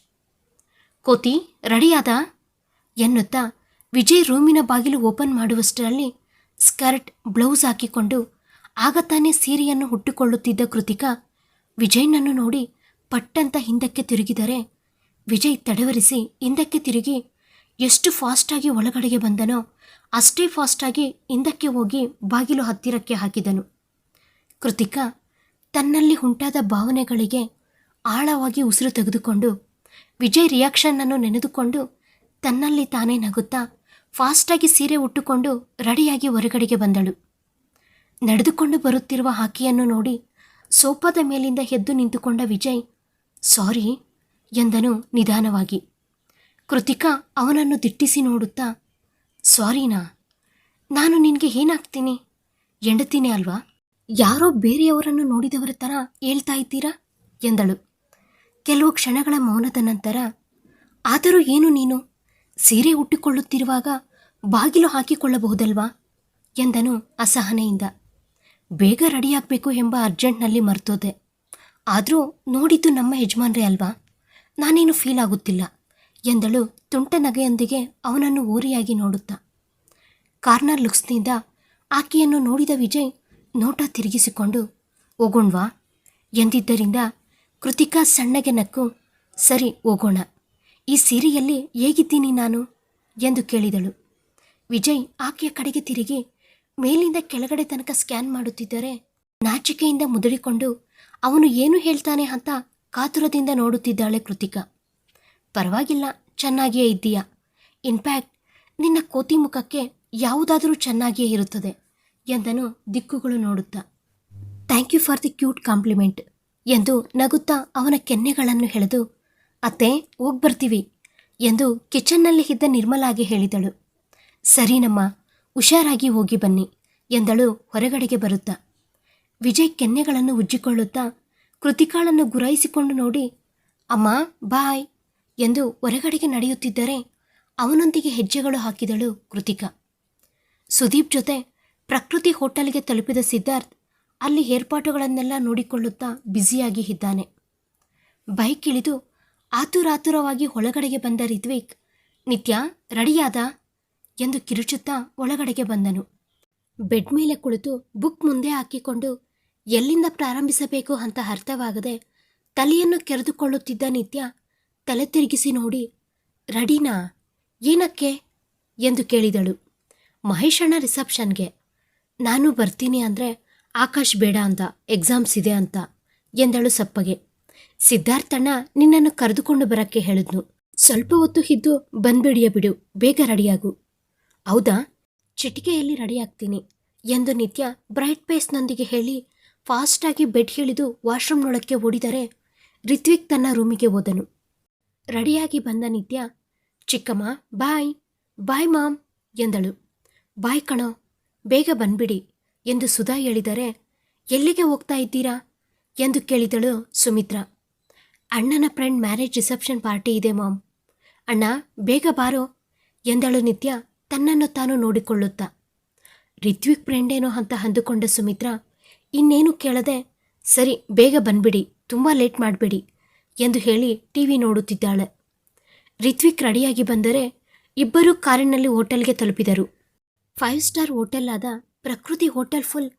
ಕೋತಿ, ರೆಡಿಯಾದ? ಎನ್ನುತ್ತಾ ವಿಜಯ್ ರೂಮಿನ ಬಾಗಿಲು ಓಪನ್ ಮಾಡುವಷ್ಟರಲ್ಲಿ ಸ್ಕರ್ಟ್, ಬ್ಲೌಸ್ ಹಾಕಿಕೊಂಡು ಆಗ ತಾನೇ ಸೀರೆಯನ್ನು ಹುಟ್ಟಿಕೊಳ್ಳುತ್ತಿದ್ದ ಕೃತಿಕಾ ವಿಜಯ್ನನ್ನು ನೋಡಿ ಪಟ್ಟಂತ ಹಿಂದಕ್ಕೆ ತಿರುಗಿದರೆ ವಿಜಯ್ ತಡವರಿಸಿ ಹಿಂದಕ್ಕೆ ತಿರುಗಿ ಎಷ್ಟು ಫಾಸ್ಟಾಗಿ ಒಳಗಡೆಗೆ ಬಂದನೋ ಅಷ್ಟೇ ಫಾಸ್ಟಾಗಿ ಹಿಂದಕ್ಕೆ ಹೋಗಿ ಬಾಗಿಲು ಹತ್ತಿರಕ್ಕೆ ಹಾಕಿದನು. ಕೃತಿಕಾ ತನ್ನಲ್ಲಿ ಉಂಟಾದ ಭಾವನೆಗಳಿಗೆ ಆಳವಾಗಿ ಉಸಿರು ತೆಗೆದುಕೊಂಡು ವಿಜಯ್ ರಿಯಾಕ್ಷನ್ನನ್ನು ನೆನೆದುಕೊಂಡು ತನ್ನಲ್ಲಿ ತಾನೇ ನಗುತ್ತಾ ಫಾಸ್ಟಾಗಿ ಸೀರೆ ಉಟ್ಟುಕೊಂಡು ರೆಡಿಯಾಗಿ ಹೊರಗಡೆಗೆ ಬಂದಳು. ನಡೆದುಕೊಂಡು ಬರುತ್ತಿರುವ ಹಾಕಿಯನ್ನು ನೋಡಿ ಸೋಫಾದ ಮೇಲಿಂದ ಎದ್ದು ನಿಂತುಕೊಂಡ ವಿಜಯ್, ಸಾರಿ, ಎಂದನು ನಿಧಾನವಾಗಿ. ಕೃತಿಕಾ ಅವನನ್ನು ದಿಟ್ಟಿಸಿ ನೋಡುತ್ತಾ ಸಾರಿನಾ ನಾನು ನಿನಗೆ ಏನಾಗ್ತೀನಿ? ಹೆಂಡತಿನೇ ಅಲ್ವಾ? ಯಾರೋ ಬೇರೆಯವರನ್ನು ನೋಡಿದವರ ಥರ ಹೇಳ್ತಾ ಇದ್ದೀರಾ? ಎಂದಳು. ಕೆಲವು ಕ್ಷಣಗಳ ಮೌನದ ನಂತರ, ಆದರೂ ಏನು ನೀನು? ಸೀರೆ ಹುಟ್ಟಿಕೊಳ್ಳುತ್ತಿರುವಾಗ ಬಾಗಿಲು ಹಾಕಿಕೊಳ್ಳಬಹುದಲ್ವಾ? ಎಂದನು ಅಸಹನೆಯಿಂದ. ಬೇಗ ರೆಡಿಯಾಗಬೇಕು ಎಂಬ ಅರ್ಜೆಂಟ್ನಲ್ಲಿ ಮರ್ತೋದೆ. ಆದರೂ ನೋಡಿದ್ದು ನಮ್ಮ ಯಜಮಾನ್ರೇ ಅಲ್ವಾ? ನಾನೇನು ಫೀಲ್ ಆಗುತ್ತಿಲ್ಲ. ಎಂದಳು ತುಂಟ ನಗೆಯೊಂದಿಗೆ ಅವನನ್ನು ಊರಿಯಾಗಿ ನೋಡುತ್ತಾ. ಕಾರ್ನರ್ ಲುಕ್ಸ್ನಿಂದ ಆಕೆಯನ್ನು ನೋಡಿದ ವಿಜಯ್ ನೋಟ ತಿರುಗಿಸಿಕೊಂಡು, ಹೋಗೋಣ್ವಾ? ಎಂದಿದ್ದರಿಂದ ಕೃತಿಕಾ ಸಣ್ಣಗೆ ನಕ್ಕು, ಸರಿ, ಹೋಗೋಣ. ಈ ಸೀರೆಯಲ್ಲಿ ಹೇಗಿದ್ದೀನಿ ನಾನು? ಎಂದು ಕೇಳಿದಳು. ವಿಜಯ್ ಆಕೆಯ ಕಡೆಗೆ ತಿರುಗಿ ಮೇಲಿಂದ ಕೆಳಗಡೆ ತನಕ ಸ್ಕ್ಯಾನ್ ಮಾಡುತ್ತಿದ್ದರೆ ನಾಚಿಕೆಯಿಂದ ಮುದುಡಿಕೊಂಡು, ಅವನು ಏನು ಹೇಳ್ತಾನೆ ಅಂತ ಕಾತುರದಿಂದ ನೋಡುತ್ತಿದ್ದಾಳೆ ಕೃತಿಕಾ. ಪರವಾಗಿಲ್ಲ, ಚೆನ್ನಾಗಿಯೇ ಇದ್ದೀಯ. ಇನ್ಫ್ಯಾಕ್ಟ್ ನಿನ್ನ ಕೋತಿ ಮುಖಕ್ಕೆ ಯಾವುದಾದರೂ ಚೆನ್ನಾಗಿಯೇ ಇರುತ್ತದೆ ಎಂದನು ದಿಕ್ಕುಗಳು ನೋಡುತ್ತಾ. Thank you for the cute compliment ಎಂದು ನಗುತ್ತಾ ಅವನ ಕೆನ್ನೆಗಳನ್ನು ಎಳೆದು ಅತ್ತೆ, ಹೋಗಿ ಬರ್ತೀವಿ ಎಂದು ಕಿಚನ್ನಲ್ಲಿ ಇದ್ದ ನಿರ್ಮಲಾಗೆ ಹೇಳಿದಳು. ಸರಿನಮ್ಮ ಹುಷಾರಾಗಿ ಹೋಗಿ ಬನ್ನಿ ಎಂದಳು ಹೊರಗಡೆಗೆ ಬರುತ್ತಾ. ವಿಜಯ್ ಕೆನ್ನೆಗಳನ್ನು ಉಜ್ಜಿಕೊಳ್ಳುತ್ತಾ ಕೃತಿಕಾಳನ್ನು ಗುರಾಯಿಸಿಕೊಂಡು ನೋಡಿ, ಅಮ್ಮ, ಬಾಯ್ ಎಂದು ಹೊರಗಡೆಗೆ ನಡೆಯುತ್ತಿದ್ದರೆ ಅವನೊಂದಿಗೆ ಹೆಜ್ಜೆಗಳು ಹಾಕಿದಳು ಕೃತಿಕಾ. ಸುದೀಪ್ ಜೊತೆ ಪ್ರಕೃತಿ ಹೋಟೆಲ್ಗೆ ತಲುಪಿದ ಸಿದ್ಧಾರ್ಥ್ ಅಲ್ಲಿ ಏರ್ಪಾಟುಗಳನ್ನೆಲ್ಲ ನೋಡಿಕೊಳ್ಳುತ್ತಾ ಬ್ಯುಸಿಯಾಗಿ ಇದ್ದಾನೆ. ಬೈಕ್ ಇಳಿದು ಆತುರಾತುರವಾಗಿ ಒಳಗಡೆಗೆ ಬಂದ ರಿದ್ವಿಕ್, ನಿತ್ಯ, ರೆಡಿಯಾದ? ಎಂದು ಕಿರುಚುತ್ತಾ ಒಳಗಡೆಗೆ ಬಂದನು. ಬೆಡ್ ಮೇಲೆ ಕುಳಿತು ಬುಕ್ ಮುಂದೆ ಹಾಕಿಕೊಂಡು, ಎಲ್ಲಿಂದ ಪ್ರಾರಂಭಿಸಬೇಕು ಅಂತ ಅರ್ಥವಾಗದೆ ತಲೆಯನ್ನು ಕೆರೆದುಕೊಳ್ಳುತ್ತಿದ್ದ ನಿತ್ಯ ತಲೆ ತಿರುಗಿಸಿ ನೋಡಿ, ರೆಡಿನಾ? ಏನಕ್ಕೆ? ಎಂದು ಕೇಳಿದಳು. ಮಹೇಶಣ್ಣ ರಿಸೆಪ್ಷನ್ಗೆ. ನಾನು ಬರ್ತೀನಿ ಅಂದರೆ ಆಕಾಶ್ ಬೇಡ ಅಂತ, ಎಕ್ಸಾಮ್ಸ್ ಇದೆ ಅಂತ, ಎಂದಳು ಸಪ್ಪಗೆ. ಸಿದ್ಧಾರ್ಥಣ್ಣ ನಿನ್ನನ್ನು ಕರೆದುಕೊಂಡು ಬರಕ್ಕೆ ಹೇಳಿದ್ನು. ಸ್ವಲ್ಪ ಹೊತ್ತು ಇದ್ದು ಬಂದ್ಬಿಡಿಯ ಬಿಡು, ಬೇಗ ರೆಡಿಯಾಗು. ಹೌದಾ? ಚಿಟಿಕೆಯಲ್ಲಿ ರೆಡಿಯಾಗ್ತೀನಿ, ಎಂದು ನಿತ್ಯ ಬ್ರೈಟ್ ಪೇಸ್ನೊಂದಿಗೆ ಹೇಳಿ ಫಾಸ್ಟಾಗಿ ಬೆಡ್ ಹೇಳಿದು ವಾಶ್ರೂಮ್ನೊಳಕ್ಕೆ ಓಡಿದರೆ ರಿತ್ವಿಕ್ ತನ್ನ ರೂಮಿಗೆ ಹೋದನು. ರೆಡಿಯಾಗಿ ಬಂದ ನಿತ್ಯ, ಚಿಕ್ಕಮ್ಮ, ಬಾಯ್ ಬಾಯ್ ಮಾಮ್, ಎಂದಳು. ಬಾಯ್ ಕಣೋ, ಬೇಗ ಬಂದ್ಬಿಡಿ, ಎಂದು ಸುಧಾ ಹೇಳಿದರೆ, ಎಲ್ಲಿಗೆ ಹೋಗ್ತಾ ಇದ್ದೀರಾ? ಎಂದು ಕೇಳಿದಳು ಸುಮಿತ್ರ. ಅಣ್ಣನ ಫ್ರೆಂಡ್ ಮ್ಯಾರೇಜ್ ರಿಸೆಪ್ಷನ್ ಪಾರ್ಟಿ ಇದೆ ಮಾಮ್. ಅಣ್ಣ, ಬೇಗ ಬಾರೋ, ಎಂದಳು ನಿತ್ಯ, ತನ್ನನ್ನು ತಾನು ನೋಡಿಕೊಳ್ಳುತ್ತಾ. ರಿತ್ವಿಕ್ ಫ್ರೆಂಡೇನೋ ಅಂತ ಅಂದುಕೊಂಡ ಸುಮಿತ್ರ, ಇನ್ನೇನು ಕೇಳದೆ, ಸರಿ, ಬೇಗ ಬಂದ್ಬಿಡಿ, ತುಂಬ ಲೇಟ್ ಮಾಡಬೇಡಿ ಎಂದು ಹೇಳಿ ಟಿವಿ ನೋಡುತ್ತಿದ್ದಾಳೆ. ರಿತ್ವಿಕ್ ರೆಡಿಯಾಗಿ ಬಂದರೆ ಇಬ್ಬರೂ ಕಾರಿನಲ್ಲಿ ಹೋಟೆಲ್ಗೆ ತಲುಪಿದರು. ಫೈವ್ ಸ್ಟಾರ್ ಹೋಟೆಲ್ ಆದ Prakruti hotel full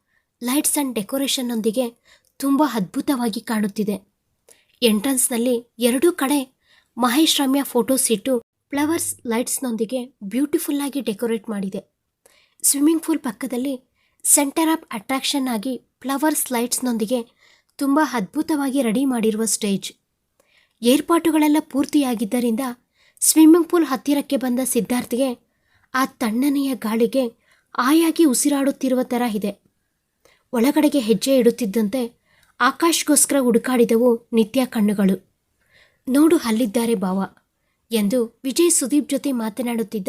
lights and ಡೆಕೋರೇಷನ್ನೊಂದಿಗೆ ತುಂಬ ಅದ್ಭುತವಾಗಿ ಕಾಣುತ್ತಿದೆ. ಎಂಟ್ರನ್ಸ್ನಲ್ಲಿ ಎರಡೂ ಕಡೆ ಮಹೇಶ್ ರಮ್ಯ ಫೋಟೋಸ್ ಇಟ್ಟು ಫ್ಲವರ್ಸ್ ಲೈಟ್ಸ್ನೊಂದಿಗೆ ಬ್ಯೂಟಿಫುಲ್ಲಾಗಿ ಡೆಕೋರೇಟ್ ಮಾಡಿದೆ. ಸ್ವಿಮ್ಮಿಂಗ್ ಫೂಲ್ ಪಕ್ಕದಲ್ಲಿ ಸೆಂಟರ್ ಆಫ್ ಅಟ್ರಾಕ್ಷನ್ ಆಗಿ ಫ್ಲವರ್ಸ್ ಲೈಟ್ಸ್ನೊಂದಿಗೆ ತುಂಬ ಅದ್ಭುತವಾಗಿ ರೆಡಿ ಮಾಡಿರುವ ಸ್ಟೇಜ್. ಏರ್ಪಾಟುಗಳೆಲ್ಲ ಪೂರ್ತಿಯಾಗಿದ್ದರಿಂದ ಸ್ವಿಮ್ಮಿಂಗ್ ಪೂಲ್ ಹತ್ತಿರಕ್ಕೆ ಬಂದ ಸಿದ್ಧಾರ್ಥಿಗೆ ಆ ತಣ್ಣನೆಯ ಗಾಳಿಗೆ ಆಯಾಗಿ ಉಸಿರಾಡುತ್ತಿರುವ ಥರ ಇದೆ. ಒಳಗಡೆಗೆ ಹೆಜ್ಜೆ ಇಡುತ್ತಿದ್ದಂತೆ ಆಕಾಶ್ಗೋಸ್ಕರ ಹುಡುಕಾಡಿದವು ನಿತ್ಯ ಕಣ್ಣುಗಳು. ನೋಡು ಅಲ್ಲಿದ್ದಾರೆ ಭಾವ ಎಂದು ವಿಜಯ್ ಸುದೀಪ್ ಜೊತೆ ಮಾತನಾಡುತ್ತಿದ್ದ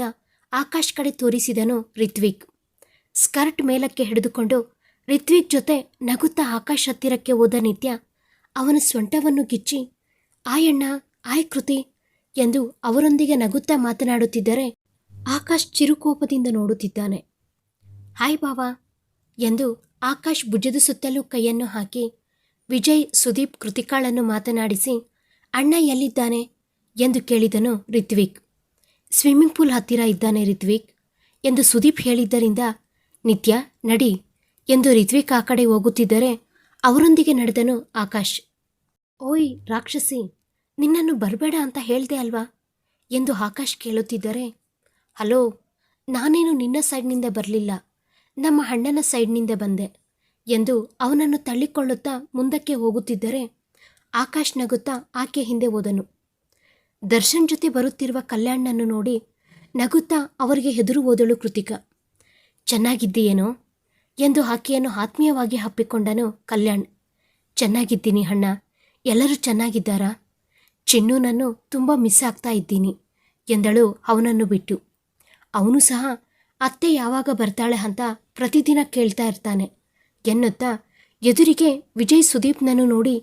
ಆಕಾಶ್ ಕಡೆ ತೋರಿಸಿದನು ರಿತ್ವಿಕ್. ಸ್ಕರ್ಟ್ ಮೇಲಕ್ಕೆ ಹಿಡಿದುಕೊಂಡು ರಿತ್ವಿಕ್ ಜೊತೆ ನಗುತ್ತಾ ಆಕಾಶ್ ಹತ್ತಿರಕ್ಕೆ ಹೋದ ನಿತ್ಯ ಅವನ ಸೊಂಟವನ್ನು ಗಿಚ್ಚಿ ಆಯಣ್ಣ, ಆಯ್ ಕೃತಿ ಎಂದು ಅವರೊಂದಿಗೆ ನಗುತ್ತಾ ಮಾತನಾಡುತ್ತಿದ್ದರೆ ಆಕಾಶ್ ಚಿರುಕೋಪದಿಂದ ನೋಡುತ್ತಿದ್ದಾನೆ. ಹಾಯ್ ಬಾವಾ ಎಂದು ಆಕಾಶ್ ಭುಜದ ಸುತ್ತಲೂ ಕೈಯನ್ನು ಹಾಕಿ ವಿಜಯ್, ಸುದೀಪ್, ಕೃತಿಕಾಳನ್ನು ಮಾತನಾಡಿಸಿ, ಅಣ್ಣ ಎಲ್ಲಿದ್ದಾನೆ? ಎಂದು ಕೇಳಿದನು ರಿತ್ವಿಕ್. ಸ್ವಿಮ್ಮಿಂಗ್ ಪೂಲ್ ಹತ್ತಿರ ಇದ್ದಾನೆ ರಿತ್ವಿಕ್ ಎಂದು ಸುದೀಪ್ ಹೇಳಿದ್ದರಿಂದ, ನಿತ್ಯ, ನಡಿ ಎಂದು ರಿತ್ವಿಕ್ ಆ ಕಡೆ ಹೋಗುತ್ತಿದ್ದರೆ ಅವರೊಂದಿಗೆ ನಡೆದನು ಆಕಾಶ್. ಓಯ್, ರಾಕ್ಷಸಿ, ನಿನ್ನನ್ನು ಬರಬೇಡ ಅಂತ ಹೇಳ್ದೆ ಅಲ್ವಾ? ಎಂದು ಆಕಾಶ್ ಕೇಳುತ್ತಿದ್ದರೆ, ಹಲೋ, ನಾನೇನು ನಿನ್ನ ಸೈಡ್ನಿಂದ ಬರಲಿಲ್ಲ, ನಮ್ಮ ಅಣ್ಣನ ಸೈಡ್ನಿಂದ ಬಂದೆ, ಎಂದು ಅವನನ್ನು ತಳ್ಳಿಕೊಳ್ಳುತ್ತಾ ಮುಂದಕ್ಕೆ ಹೋಗುತ್ತಿದ್ದರೆ, ಆಕಾಶ್ ನಗುತ್ತಾ ಆಕೆ ಹಿಂದೆ ಹೋದನು. ದರ್ಶನ್ ಜೊತೆ ಬರುತ್ತಿರುವ ಕಲ್ಯಾಣನನ್ನು ನೋಡಿ ನಗುತ್ತಾ ಅವರಿಗೆ ಹೆದರು ಓದಳು ಕೃತಿಕಾ. ಚೆನ್ನಾಗಿದ್ದೀಯೇನೋ? ಎಂದು ಆಕೆಯನ್ನು ಆತ್ಮೀಯವಾಗಿ ಹಪ್ಪಿಕೊಂಡನು ಕಲ್ಯಾಣ್. ಚೆನ್ನಾಗಿದ್ದೀನಿ ಅಣ್ಣ ಎಲ್ಲರೂ ಚೆನ್ನಾಗಿದ್ದಾರಾ? ಚಿನ್ನೂನನ್ನು ತುಂಬ ಮಿಸ್ ಆಗ್ತಾ ಇದ್ದೀನಿ, ಎಂದಳು ಅವನನ್ನು ಬಿಟ್ಟು. ಅವನು ಸಹ, ಅತ್ತೆ ಯಾವಾಗ ಬರ್ತಾಳೆ ಅಂತ ಪ್ರತಿದಿನ ಕೇಳ್ತಾ ಇರ್ತಾನೆ, ಎನ್ನುತ್ತಾ ಎದುರಿಗೆ ವಿಜಯ್ ಸುದೀಪ್ನನ್ನು ನೋಡಿ,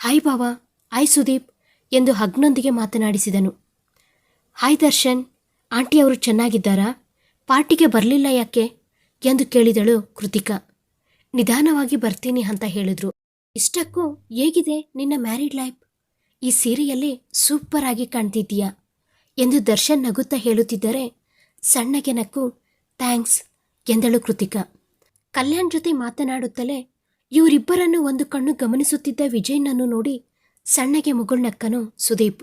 ಹಾಯ್ ಬಾವಾ ಹಾಯ್ ಸುದೀಪ್, ಎಂದು ಹಗ್ನೊಂದಿಗೆ ಮಾತನಾಡಿಸಿದನು. ಹಾಯ್ ದರ್ಶನ್ ಆಂಟಿಯವರು ಚೆನ್ನಾಗಿದ್ದಾರಾ? ಪಾರ್ಟಿಗೆ ಬರಲಿಲ್ಲ ಯಾಕೆ? ಎಂದು ಕೇಳಿದಳು ಕೃತಿಕಾ. ನಿಧಾನವಾಗಿ ಬರ್ತೀನಿ ಅಂತ ಹೇಳಿದ್ರು. ಇಷ್ಟಕ್ಕೂ ಹೇಗಿದೆ ನಿನ್ನ ಮ್ಯಾರಿಡ್ ಲೈಫ್? ಈ ಸೀರೆಯಲ್ಲಿ ಸೂಪರ್ ಆಗಿ ಕಾಣ್ತಿದ್ದೀಯಾ? ಎಂದು ದರ್ಶನ್ ನಗುತ್ತಾ ಹೇಳುತ್ತಿದ್ದರೆ ಸಣ್ಣಗೆ ನಕ್ಕು, ಥ್ಯಾಂಕ್ಸ್, ಎಂದಳು ಕೃತಿಕಾ. ಕಲ್ಯಾಣ್ ಜೊತೆ ಮಾತನಾಡುತ್ತಲೇ ಇವರಿಬ್ಬರನ್ನು ಒಂದು ಕಣ್ಣು ಗಮನಿಸುತ್ತಿದ್ದ ವಿಜಯ್ನನ್ನು ನೋಡಿ ಸಣ್ಣಗೆ ಮುಗುಳ್ನಕ್ಕನು ಸುದೀಪ್.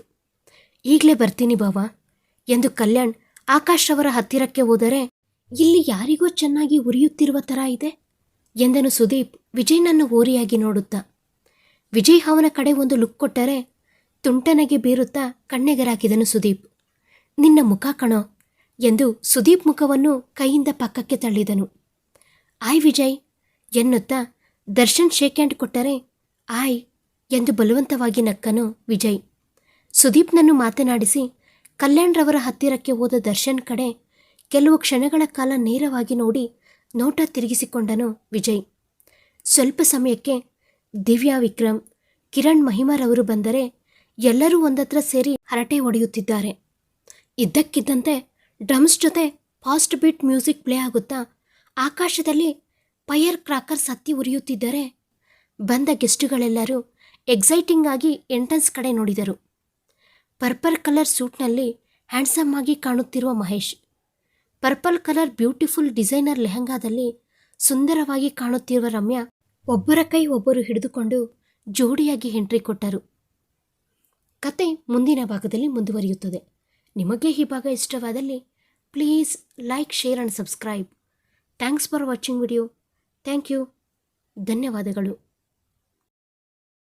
ಈಗಲೇ ಬರ್ತೀನಿ ಬಾವಾ, ಎಂದು ಕಲ್ಯಾಣ್ ಆಕಾಶ್ ಅವರ ಹತ್ತಿರಕ್ಕೆ ಹೋದರೆ, ಇಲ್ಲಿ ಯಾರಿಗೋ ಚೆನ್ನಾಗಿ ಉರಿಯುತ್ತಿರುವ ಥರ ಇದೆ. ಎಂದನು ಸುದೀಪ್ ವಿಜಯ್ನನ್ನು ಓರಿಯಾಗಿ ನೋಡುತ್ತಾ. ವಿಜಯ್ ಅವನ ಕಡೆ ಒಂದು ಲುಕ್ ಕೊಟ್ಟರೆ ತುಂಟನಗೆ ಬೀರುತ್ತಾ ಕಣ್ಣೆಗರಾಕಿದನು ಸುದೀಪ್. ನಿನ್ನ ಮುಖ ಕಣೋ ಎಂದು ಸುದೀಪ್ ಮುಖವನ್ನು ಕೈಯಿಂದ ಪಕ್ಕಕ್ಕೆ ತಳ್ಳಿದನು. ಆಯ್ ವಿಜಯ್ ಎನ್ನುತ್ತಾ ದರ್ಶನ್ ಶೇಕ್ ಹ್ಯಾಂಡ್ ಕೊಟ್ಟರೆ ಆಯ್ ಎಂದು ಬಲವಂತವಾಗಿ ನಕ್ಕನು ವಿಜಯ್. ಸುದೀಪ್ನನ್ನು ಮಾತನಾಡಿಸಿ ಕಲ್ಯಾಣ್ರವರ ಹತ್ತಿರಕ್ಕೆ ಹೋದ ದರ್ಶನ್ ಕಡೆ ಕೆಲವು ಕ್ಷಣಗಳ ಕಾಲ ನೇರವಾಗಿ ನೋಡಿ ನೋಟ ತಿರುಗಿಸಿಕೊಂಡನು ವಿಜಯ್. ಸ್ವಲ್ಪ ಸಮಯಕ್ಕೆ ದಿವ್ಯಾ, ವಿಕ್ರಮ್, ಕಿರಣ್ ಮಹಿಮಾರವರು ಬಂದರೆ ಎಲ್ಲರೂ ಒಂದತ್ರ ಸೇರಿ ಹರಟೆ ಹೊಡೆಯುತ್ತಿದ್ದಾರೆ. ಇದ್ದಕ್ಕಿದ್ದಂತೆ ಡ್ರಮ್ಸ್ ಜೊತೆ ಫಾಸ್ಟ್ ಬೀಟ್ ಮ್ಯೂಸಿಕ್ ಪ್ಲೇ ಆಗುತ್ತಾ ಆಕಾಶದಲ್ಲಿ ಫೈಯರ್ ಕ್ರಾಕರ್ಸ್ ಹತ್ತಿ ಉರಿಯುತ್ತಿದ್ದರೆ ಬಂದ ಗೆಸ್ಟುಗಳೆಲ್ಲರೂ ಎಕ್ಸೈಟಿಂಗ್ ಆಗಿ ಎಂಟ್ರೆನ್ಸ್ ಕಡೆ ನೋಡಿದರು. ಪರ್ಪಲ್ ಕಲರ್ ಸೂಟ್ನಲ್ಲಿ ಹ್ಯಾಂಡ್ಸಮ್ ಆಗಿ ಕಾಣುತ್ತಿರುವ Mahesh purple colour beautiful designer ಲೆಹಂಗಾದಲ್ಲಿ ಸುಂದರವಾಗಿ ಕಾಣುತ್ತಿರುವ ರಮ್ಯಾ ಒಬ್ಬರ ಕೈ ಒಬ್ಬರು ಹಿಡಿದುಕೊಂಡು ಜೋಡಿಯಾಗಿ ಎಂಟ್ರಿ ಕೊಟ್ಟರು. ಕತೆ ಮುಂದಿನ ಭಾಗದಲ್ಲಿ ಮುಂದುವರಿಯುತ್ತದೆ. ನಿಮಗೆ ಈ ಭಾಗ ಇಷ್ಟವಾದಲ್ಲಿ please like, share and subscribe. Thanks for watching video. Thank you. ಧನ್ಯವಾದಗಳು.